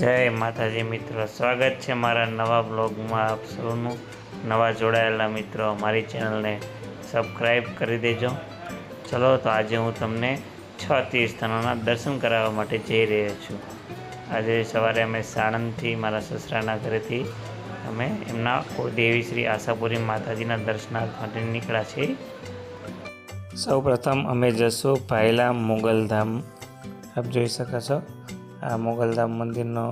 જય માતાજી મિત્રો, સ્વાગત છે મારા નવા બ્લોગમાં આપ સૌનું. નવા જોડાયેલા મિત્રો મારી ચેનલને સબસ્ક્રાઈબ કરી દેજો. ચલો, તો આજે હું તમને છ તીર્થસ્થાનોના દર્શન કરાવવા માટે જઈ રહ્યો છું. આજે સવારે અમે સાણંદથી મારા સસરાના ઘરેથી અમે એમના દેવી શ્રી આશાપુરી માતાજીના દર્શનાર્થ માટે નીકળ્યા છીએ. સૌ પ્રથમ અમે જશું ભાયલા મુગલધામ આપ જોઈ શકો છો. આ મોગલધામ મંદિરનો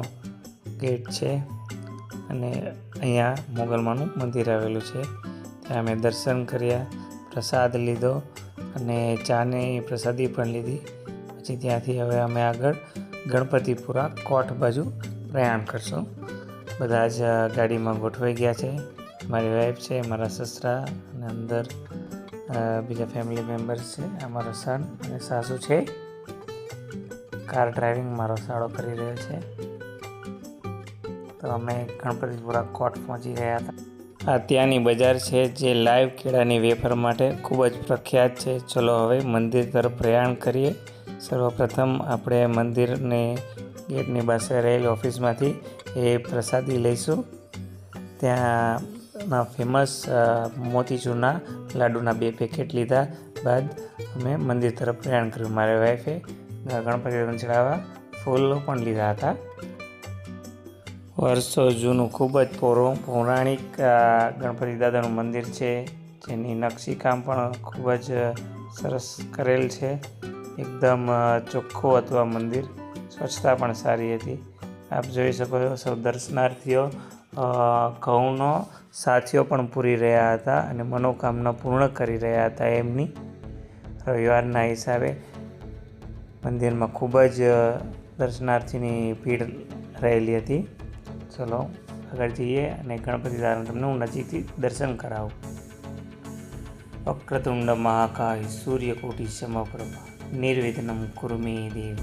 ગેટ છે અને અહીંયા મોગલમાનું મંદિર આવેલું છે. ત્યાં અમે દર્શન કર્યા, પ્રસાદ લીધો અને ચાની પ્રસાદી પણ લીધી. પછી ત્યાંથી હવે અમે આગળ ગણપતિપુરા કોટ બાજુ પ્રયાણ કરશું. બધા જ ગાડીમાં ગોઠવાઈ ગયા છે. મારી વાઈફ છે, મારા સસરા અને અંદર બીજા ફેમિલી મેમ્બર્સ છે અમારા સન અને સાસુ છે. કાર ડ્રાઇવિંગ મારો સાળો કરી રહ્યો છે. તો અમે ગણપતિપુરા કોટ પહોંચી ગયા હતા. આ ત્યાંની બજાર છે જે લાઈવ કેળાની વેફર માટે ખૂબ જ પ્રખ્યાત છે. ચલો હવે મંદિર તરફ પ્રયાણ કરીએ. સર્વપ્રથમ આપણે મંદિરને ગેટની પાસે રહેલી ઓફિસમાંથી એ પ્રસાદી લઈશું. ત્યાંના ફેમસ મોતીચૂરના લાડુના બે પેકેટ લીધા બાદ અમે મંદિર તરફ પ્રયાણ કર્યું. મારી વાઈફે ગણપતિ ચડાવવા ફૂલો પણ લીધા હતા. વર્ષો જૂનું ખૂબ જ પૌરો, પૌરાણિક ગણપતિ દાદાનું મંદિર છે, જેની નકશીકામ પણ ખૂબ જ સરસ કરેલ છે. એકદમ ચોખ્ખું હતું આ મંદિર. સ્વચ્છતા પણ સારી હતી. આપ જોઈ શકો છો, સૌ દર્શનાર્થીઓ ઘઉંનો સાથીઓ પણ પૂરી રહ્યા હતા અને મનોકામના પૂર્ણ કરી રહ્યા હતા એમની. રવિવારના હિસાબે મંદિરમાં ખૂબ જ દર્શનાર્થીની ભીડ રહેલી હતી. ચલો, આગળ જઈએ અને ગણપતિ દાદાને તમને હું નજીકથી દર્શન કરાવું. વક્રતુંડ મહાકાય સૂર્યકોટી સમપ્રભા નિર્વિઘ્નમ કુર્મી દેવ.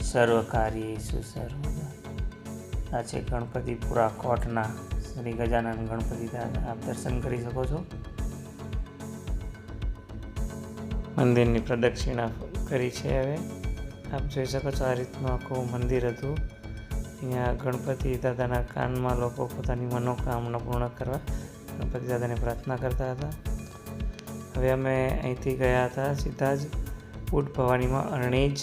સર્વકાર્યેષુ સર્વદા. આ છે ગણપતિપુરા કોટના શ્રી ગજાનંદ ગણપતિ દાદા. આપ દર્શન કરી શકો છો. મંદિરની પ્રદક્ષિણા કરી છે હવે. આપ જોઈ શકો છો આ રીતનું આખું મંદિર હતું. અહીંયા ગણપતિ દાદાના કાનમાં લોકો પોતાની મનોકામના પૂર્ણ કરવા ગણપતિ દાદાને પ્રાર્થના કરતા હતા. હવે અમે અહીંથી ગયા હતા સીધા જ ઉડ ભવાનીમાં અરણેજ.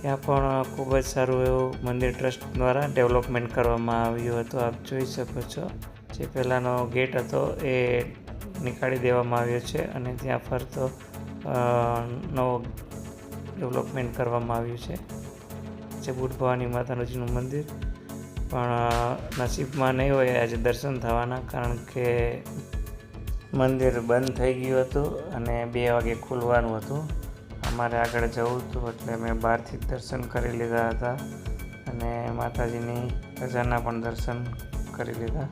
ત્યાં પણ ખૂબ જ સારું એવું મંદિર ટ્રસ્ટ દ્વારા ડેવલપમેન્ટ કરવામાં આવ્યું હતું. આપ જોઈ શકો છો જે પહેલાંનો ગેટ હતો એ નીકાળી દેવામાં આવ્યો છે અને ત્યાં ફરતો નવો ડેવલપમેન્ટ કરવામાં આવ્યું છે. જે બુટ ભવાની માતાજીનું મંદિર. પણ નસીબમાં નહીં હોય આજે દર્શન થવાના, કારણ કે મંદિર બંધ થઈ ગયું હતું અને બે વાગે ખુલવાનું હતું. અમારે આગળ જવું હતું, એટલે મેં બહારથી દર્શન કરી લીધા હતા અને માતાજીની રજાના પણ દર્શન કરી લીધા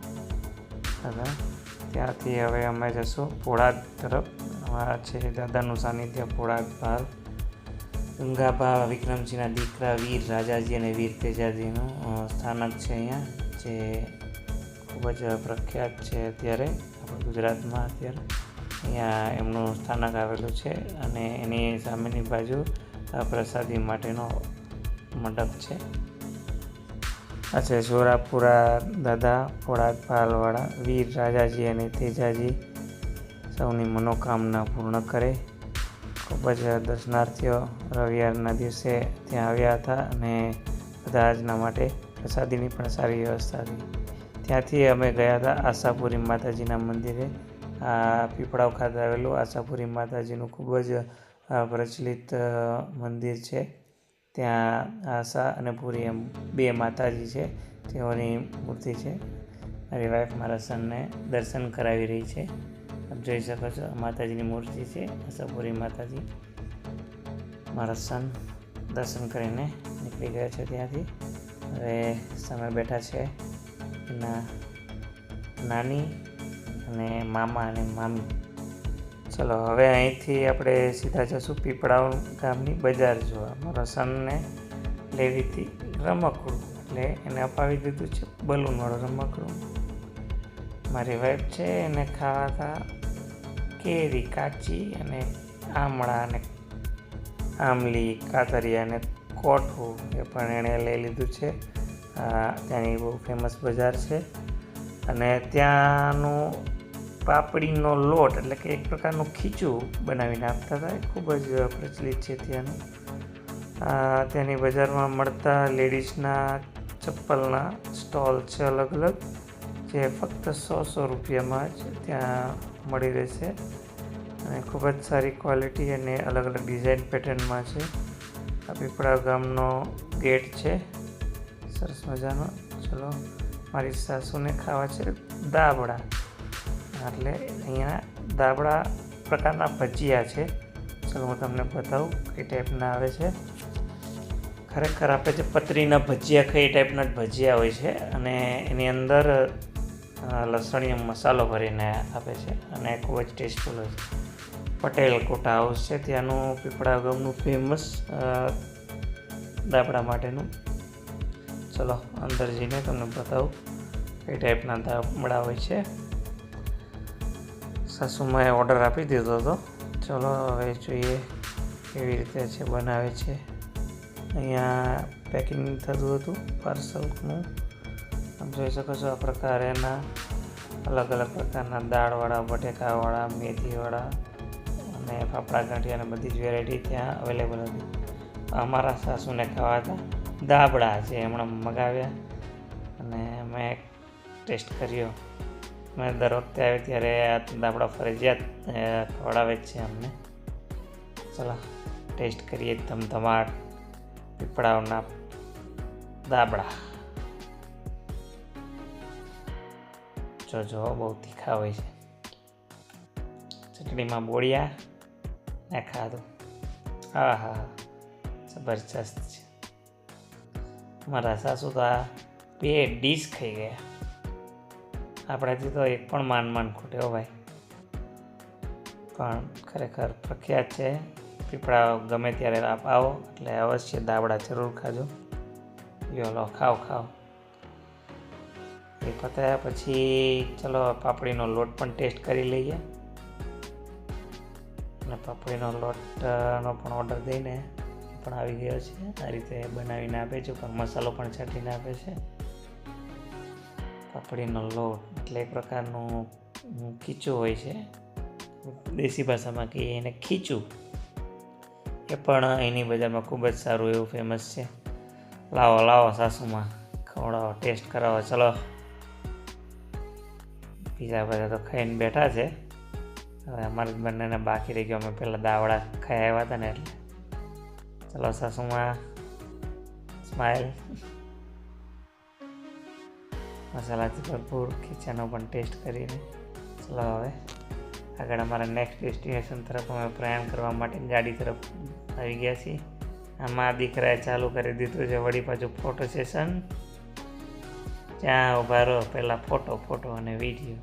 હતા. ત્યાંથી હવે અમે જશું પોળાદ તરફ. અમારા છે દાદાનું સાનિધ્ય, પોળાદ ભાલ ગંગાબા વિક્રમસિંહના દીકરા, વીર રાજાજી અને વીર તેજાજીનું સ્થાનક છે અહીંયા, જે ખૂબ જ પ્રખ્યાત છે અત્યારે, આપણા ગુજરાતમાં અત્યારે. અહીંયા એમનું સ્થાનક આવેલું છે અને એની સામેની બાજુ પ્રસાદી માટેનો મંડપ છે. આ છે જોરાપુરા દાદા ફોડાક પાલવાળા, વીર રાજાજી અને તેજાજી સૌની મનોકામના પૂર્ણ કરે. ખૂબ જ દર્શનાર્થીઓ રવિવારના દિવસે ત્યાં આવ્યા હતા અને બધા આજના માટે પ્રસાદીની પણ સારી વ્યવસ્થા હતી. ત્યાંથી અમે ગયા હતા આશાપુરી માતાજીના મંદિરે. આ પીપળાવ ખાતે આવેલું આશાપુરી માતાજીનું ખૂબ જ પ્રચલિત મંદિર છે. ત્યાં આશા અને પુરી એમ બે માતાજી છે. તેઓની મૂર્તિ છે. મારી વાઈફ મારા સનને દર્શન કરાવી રહી છે. જોઈ શકો છો, માતાજીની મૂર્તિ છે આશાપુરી માતાજી. મારા સન દર્શન કરીને નીકળી ગયા છે ત્યાંથી. હવે સામે બેઠા છે એના નાની અને મામા અને મામી. ચલો, હવે અહીંથી આપણે સીધા જશું પીપળાવ ગામની બજાર જોવા. મારા સનને લેવી હતી રમકડું એટલે એને અપાવી દીધું છે બલૂનવાળું રમકડું મારી વાઈફ છે, એને ખાવા હતા કેરી કાચી અને આમળા અને આમલી કાતરિયા અને કોઠું એ પણ એણે લઈ લીધું છે. ત્યાંની બહુ ફેમસ બજાર છે. અને ત્યાંનું પાપડીનો લોટ એટલે કે એક પ્રકારનું ખીચું બનાવીને આપતા હતા. એ ખૂબ જ પ્રચલિત છે ત્યાંનું. ત્યાંની બજારમાં મળતા લેડીઝના ચપ્પલના સ્ટોલ છે અલગ અલગ જે ફક્ત સો સો રૂપિયામાં જ ત્યાં મળી રહેશે. અને ખૂબ જ સારી ક્વોલિટી અને અલગ અલગ ડિઝાઇન પેટર્નમાં છે. આ પીપળા ગામનો ગેટ છે. સરસ મજાનો. ચલો, મારી સાસુને ખાવા છે દાબડા. એટલે અહીંયા દાબડા પ્રકારના ભજીયા છે. ચલો, હું તમને બતાવું કઈ ટાઈપના આવે છે. ખરેખર આપણે જે પતરીના ભજીયા ખાઈ એ ટાઈપના જ ભજીયા હોય છે. અને એની અંદર લસણીયો મસાલો ભરીને આપે છે અને ખૂબ જ ટેસ્ટફુલ હોય છે. પટેલ કોટા હાઉસ છે, ત્યાંનું પીપળા ગામનું ફેમસ દાબડા માટેનું. ચલો, અંદર જઈને તમને બતાવું. કઈ ટાઈપના દાબડા હોય છે. સાસુમાએ ઓર્ડર આપી દીધો હતો. ચલો, હવે જોઈએ કેવી રીતે છે, બનાવે છે. અહીંયા પેકિંગ થતું હતું પાર્સલનું આમ જોઈ શકો છો આ પ્રકારેના અલગ અલગ પ્રકારના દાળવાળા, બટેકાવાળા, મેથીવાળા અને ફાફડા ગાંઠિયા અને બધી જ વેરાયટી ત્યાં અવેલેબલ હતી. અમારા સાસુને ખાવા હતા. દાબડા જે હમણાં મગાવ્યા અને મેં ટેસ્ટ કર્યો. મેં દર વખતે આવે ત્યારે આ દાબડા ફરજિયાત ખવડાવે જ છે અમને. ચલો ટેસ્ટ કરીએ ધમધમાટ, પીપળાઓના દાબડા. જો જો બહુ તીખા હોય છે. ચટણીમાં બોળિયા ને ખાધું હા હા જબરજસ્ત છે. મારા સાસુ તો આ બે ડીશ ખાઈ ગયા. આપણાથી તો એક પણ માન માન ખૂટ્યો ભાઈ. પણ ખરેખર પ્રખ્યાત છે. પીપળા ગમે ત્યારે આપ આવો, એટલે અવશ્ય દાવડા જરૂર ખાજો. યો લો ખાઓ ખાઓ. એ પતાયા પછી ચલો પાપડીનો લોટ પણ ટેસ્ટ કરી લઈએ. અને પાપડીનો લોટનો પણ ઓર્ડર દઈને પણ આવી ગયો છે. આ રીતે બનાવીને આપે છે, પણ મસાલો પણ છાંટીને આપે છે. પાપડીનો લોટ એટલે એક પ્રકારનું ખીચું હોય છે. દેશી ભાષામાં કહીએ એને ખીચું. એ પણ અહીંની બજારમાં ખૂબ જ સારું એવું ફેમસ છે. લાવો લાવો સાસુમાં. ખવડાવો ટેસ્ટ કરાવો. ચલો. બીજા બધા તો ખાઈને બેઠા છે. હવે અમારે બંનેને બાકી રહી ગયો. અમે પહેલાં દાવડા ખાઈ આવ્યા હતા ને એટલે. ચલો સાસુમાં સ્માઇલ મસાલાથી ભરપૂર ખીચાનો પણ ટેસ્ટ કરીને. ચલો હવે આગળ અમારા નેક્સ્ટ ડેસ્ટિનેશન તરફ અમે પ્રયાણ કરવા માટે ગાડી તરફ આવી ગયા છીએ. આમાં દીકરાએ ચાલુ કરી દીધું છે વળી પાછું ફોટો સેશન ત્યાં ઊભા રહો, પહેલાં ફોટો ફોટો અને વીડિયો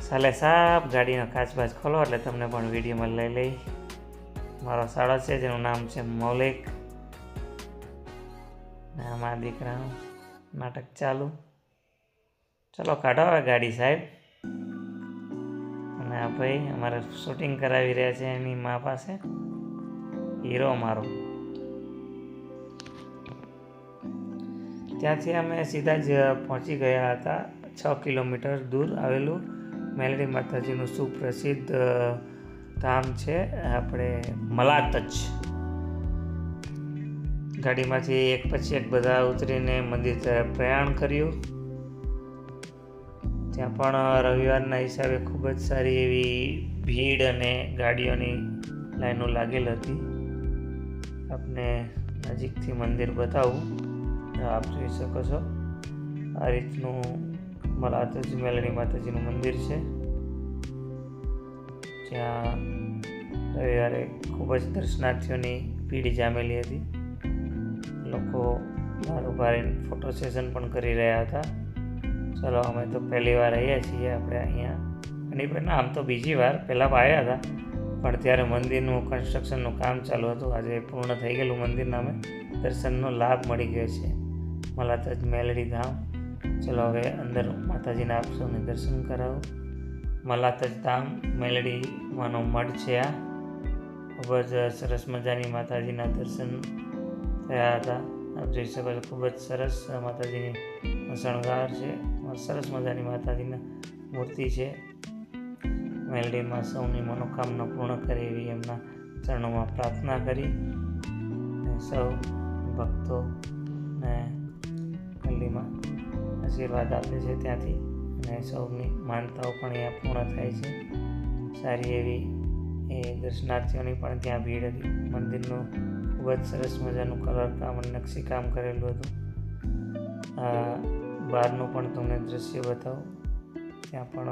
સાલે સાપ ગાડીનો કાચબાચ ખોલો, એટલે તમને પણ વિડીયોમાં લઈ લઈ. મારો સાળો છે, જેનું નામ છે મૌલિક. ને આમાં દીકરાનું નાટક ચાલુ. ચલો, કાઢો હવે ગાડી સાહેબ. અને આ ભાઈ અમારે શૂટિંગ કરાવી રહ્યા છે એની મા પાસે. હીરો મારો. ત્યાંથી અમે સીધા જ પહોંચી ગયા હતા. છ કિલોમીટર દૂર આવેલું મેલડી માતાજીનું સુપ્રસિદ્ધ ધામ છે. આપણે મલાતજ. ગાડીમાંથી એક પછી એક બધા ઉતરીને મંદિર તરફ પ્રયાણ કર્યું. ત્યાં પણ રવિવારના હિસાબે ખૂબ જ સારી એવી ભીડ અને ગાડીઓની લાઈનો લાગેલ હતી. આપને નજીકથી મંદિર બતાવું. આપ જોઈ શકો છો. આ રીતનું મલાતજી મેલણી માતાજીનું મંદિર છે. જ્યાં રવિવારે ખૂબ જ દર્શનાર્થીઓની ભીડ જામેલી હતી. લોકો ઊભા રહીને ફોટો સેશન પણ કરી રહ્યા હતા. ચલો, અમે તો પહેલી વાર આવ્યા છીએ. આપણે અહીંયા અને પણ આમ તો બીજી વાર. પહેલાં આવ્યા હતા. પણ ત્યારે મંદિરનું કન્સ્ટ્રક્શનનું કામ ચાલુ હતું. આજે પૂર્ણ થઈ ગયેલું મંદિરના અમે દર્શનનો લાભ મળી ગયો છે. મલાતજ મેલડી ધામ ચલો હવે અંદર માતાજીના આપ સૌને દર્શન કરાવો. મલાતજ ધામ મેલડી માનો મઠ છે આ. ખૂબ જ સરસ મજાની માતાજીના દર્શન થયા હતા. આપ જોઈ શકો છો, ખૂબ જ સરસ માતાજીની શણગાર છે. સરસ મજાની માતાજીના મૂર્તિ છે. મેલડીમાં સૌની મનોકામના પૂર્ણ કરે એવી એમના ચરણોમાં પ્રાર્થના કરી. સૌ ભક્તો ને મેલડીમાં આશીર્વાદ આપે છે ત્યાંથી. અને સૌની માનતાઓ પણ અહીંયા પૂર્ણ થાય છે. સારી એવી એ દર્શનાર્થીઓની પણ ત્યાં ભીડ હતી. મંદિરનું ખૂબ જ સરસ મજાનું કલર કામ અને નકશીકામ કરેલું હતું. બહારનું પણ તમને દ્રશ્ય બતાવું. ત્યાં પણ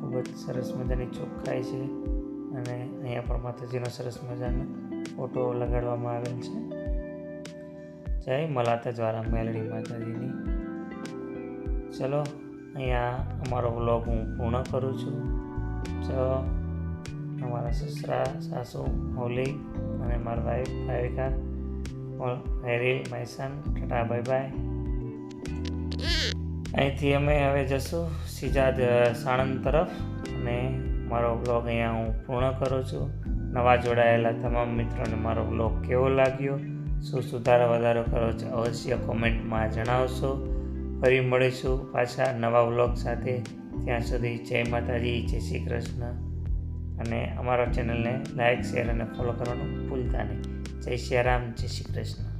ખૂબ જ સરસ મજાની ચોખ્ખાઈ છે. અને અહીંયા પણ માતાજીનો સરસ મજાનો ફોટો લગાડવામાં આવેલ છે. જય મલાતા જ્વારા મેલડી માતાજીની. ચલો, અહીંયા અમારો વ્લોગ હું પૂર્ણ કરું છું. ચલો, અમારા સસરા, સાસુ, હોલી અને મારા વાઈફ, ભાવિકા હેરી મહેસાન, ટાટા, બાય બાય. અહીંથી અમે હવે જશું સિજાદ સાણંદ તરફ અને મારો બ્લોગ અહીંયા હું પૂર્ણ કરું છું. નવા જોડાયેલા તમામ મિત્રોને મારો બ્લોગ કેવો લાગ્યો? શું સુધારો વધારો કરો છો? અવશ્ય કોમેન્ટમાં જણાવશો. ફરી મળીશું પાછા નવા વ્લોગ સાથે. ત્યાં સુધી જય માતાજી, જય શ્રી કૃષ્ણ. અને અમારા ચેનલને લાઇક શેર અને ફોલો કરવાનું ભૂલતા નહીં. જય શ્રી રામ, જય શ્રી કૃષ્ણ.